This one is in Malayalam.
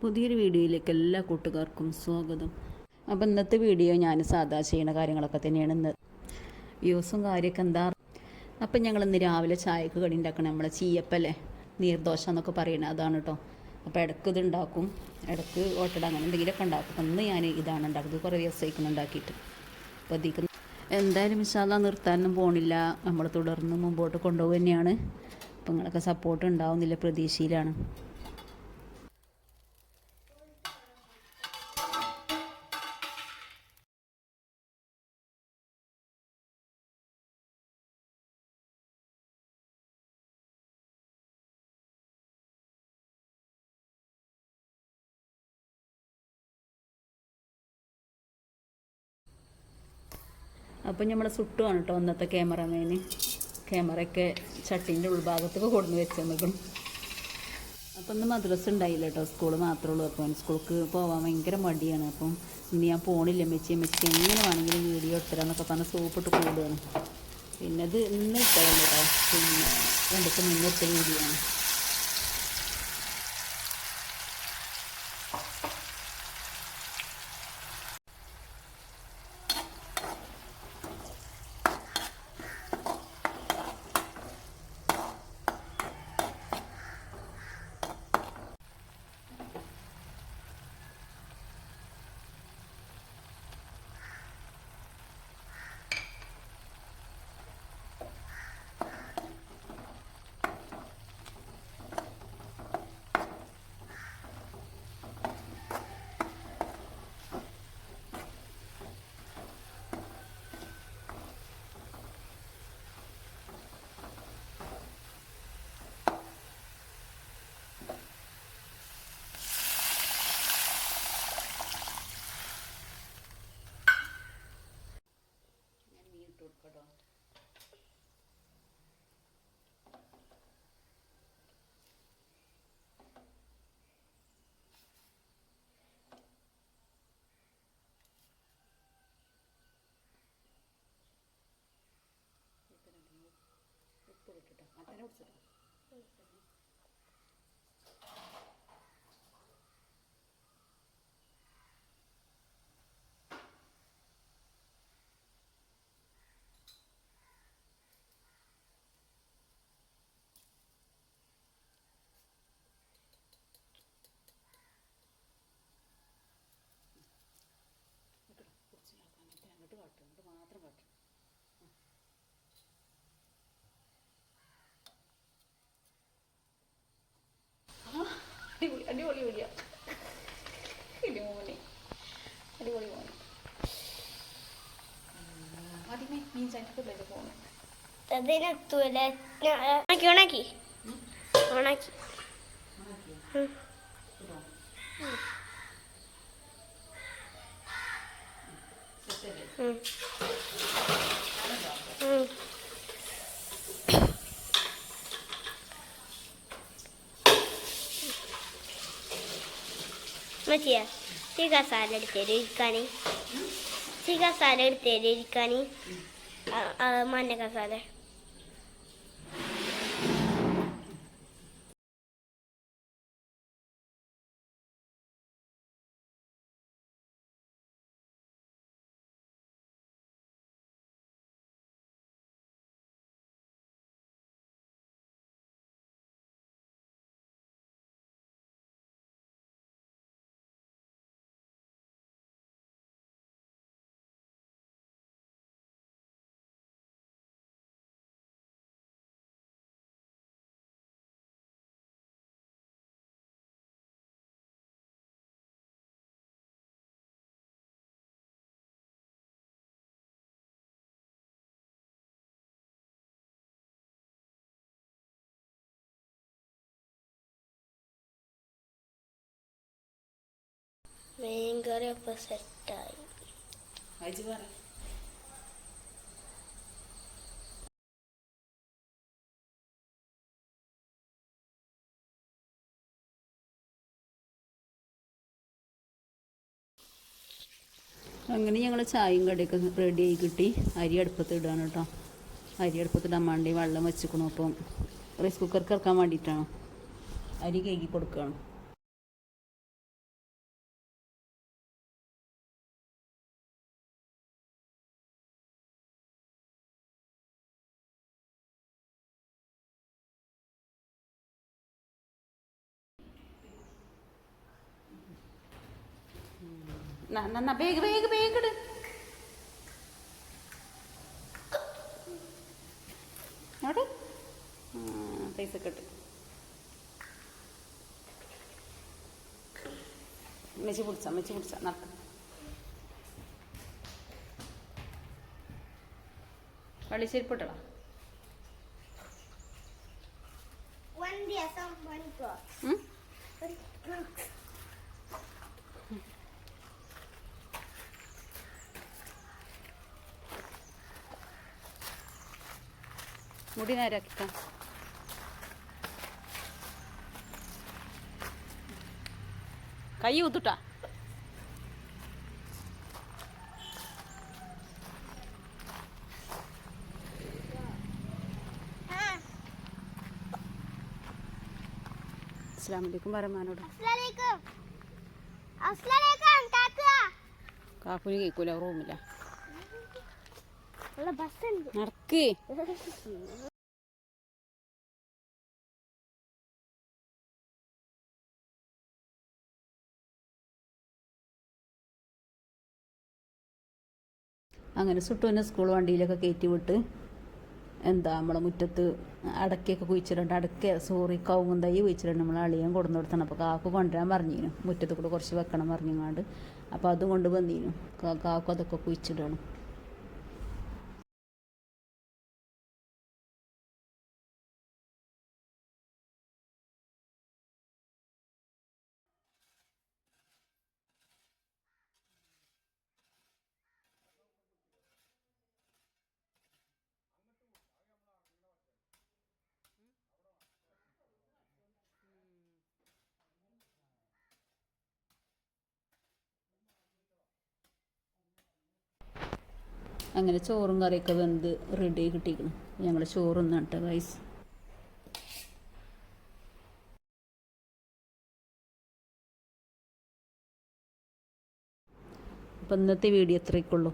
പുതിയൊരു വീഡിയോയിലേക്ക് എല്ലാ കൂട്ടുകാർക്കും സ്വാഗതം. അപ്പോൾ ഇന്നത്തെ വീഡിയോ ഞാൻ സാധാ ചെയ്യുന്ന കാര്യങ്ങളൊക്കെ തന്നെയാണ് ഇന്ന്. വ്യൂസും കാര്യമൊക്കെ എന്താ? അപ്പം ഞങ്ങൾ ഇന്ന് രാവിലെ ചായക്ക് കടി ഉണ്ടാക്കണം. നമ്മളെ ചീയപ്പല്ലേ? നീർദോശ എന്നൊക്കെ പറയണേ അതാണ് കേട്ടോ അപ്പോൾ ഇടയ്ക്ക് ഇത് ഉണ്ടാക്കും. ഇടയ്ക്ക് ഓട്ടട അങ്ങനെ എന്തെങ്കിലുമൊക്കെ ഉണ്ടാക്കും. അന്ന് ഞാൻ ഇതാണ് ഉണ്ടാക്കുന്നത്. കുറേ ദിവസമായിരിക്കും ഉണ്ടാക്കിയിട്ട്. അപ്പോൾ എന്തായാലും എന്തായാലും മിശാല നിർത്താനൊന്നും പോണില്ല. നമ്മൾ തുടർന്ന് മുമ്പോട്ട് കൊണ്ടുപോകുക തന്നെയാണ്. അപ്പോൾ നിങ്ങളൊക്കെ സപ്പോർട്ട് ഉണ്ടാവുന്നില്ല പ്രതീക്ഷയിലാണ്. അപ്പം നമ്മൾ സുട്ടുമാണ് കേട്ടോ അന്നത്തെ ക്യാമറമാന് ക്യാമറയൊക്കെ ചട്ടീന്റെ ഉൾഭാഗത്തൊക്കെ കൊടുന്ന് വെച്ച് നിൽക്കണം അപ്പം ഇന്ന് മദ്രസ ഉണ്ടായില്ല കേട്ടോ സ്കൂൾ മാത്രമേ ഉള്ളൂ. അപ്പം സ്കൂൾക്ക് പോകാൻ ഭയങ്കര മടിയാണ്. അപ്പം ഇന്ന് ഞാൻ പോണില്ല. മെച്ചി മെച്ചി എങ്ങനെ വേണമെങ്കിലും വീഡിയോ എടുത്തരാന്നൊക്കെ പറഞ്ഞ് സൂപ്പിട്ട് കൂടുകയാണ് പിന്നെ ഇത് ഇന്ന് ഇട്ടതാണ് കേട്ടോ പിന്നെ രണ്ടു ദിവസം മുന്നേ വീഡിയോ ആണ്. ഉപ്പ് ഇട്ടിട്ടോ അടിപൊളി പൊളിയാ അടിപൊളി. മോനെ ആദ്യമേ മീൻ ചട്ടിക്കുള്ളിലേക്ക് പോകണം ഉണക്കി ഉണക്കി. ഉം. മതിയാ ചീ കസാല എടുത്തേര് ഇരിക്കാന് ചീ കസാല മഞ്ഞ കസാല ഭയങ്കര ഇപ്പൊ സെറ്റായി പറ. അങ്ങനെ ഞങ്ങൾ ചായയും കടിയൊക്കെ റെഡി ആയി കിട്ടി. അരി അടുപ്പത്ത് ഇടാണ് കേട്ടോ. അരി അടുപ്പത്തിടാൻ വേണ്ടി വെള്ളം വെച്ചിക്കണം അപ്പം റൈസ് കുക്കർക്ക് ഇറക്കാൻ വേണ്ടിയിട്ടാണ്. അരി കേക്കി കൊടുക്കുകയാണ്. വേഗ വേഗിട് അവിടെ പൈസ കെട്ട് മെച്ചി പിടിച്ച മെച്ചി പിടിച്ച നടക്ക. പള്ളിശ്ശേരിപ്പെട്ടടാ മുടി നേരാക്കിക്കാം കൈ ഊത്തുട്ടാ. അസ്സാം വലൈക്കും വരമാനോട്. കാക്കുനി കേൾക്കൂല റൂമില്ല. നടക്ക്. അങ്ങനെ സുട്ടുവിനെ സ്കൂൾ വണ്ടിയിലൊക്കെ കയറ്റി വിട്ട് എന്താ നമ്മളെ മുറ്റത്ത് അടക്കയൊക്കെ കുഴിച്ചിട്ടുണ്ട് അടക്ക സോറി കവുങ്ങും തൈ കുഴിച്ചിട്ടുണ്ട് നമ്മൾ അളിയാൻ കൊടുന്നു കൊടുത്തണം. അപ്പോൾ കാക്കു കൊണ്ടുവരാൻ പറഞ്ഞിരുന്നു. മുറ്റത്ത് കൂടെ കുറച്ച് വെക്കണം പറഞ്ഞങ്ങാണ്ട്. അപ്പോൾ അതും കൊണ്ട് വന്നിരുന്നു കാക്കു അതൊക്കെ കുഴിച്ചിടണം അങ്ങനെ ചോറും കറിയൊക്കെ വെന്ത് റെഡി കിട്ടിയിരിക്കണം ഞങ്ങൾ ചോറൊന്നും കേട്ടോ ഗൈസ് അപ്പം ഇന്നത്തെ വീഡിയോ ഇത്രയൊക്കെ ഉള്ളൂ.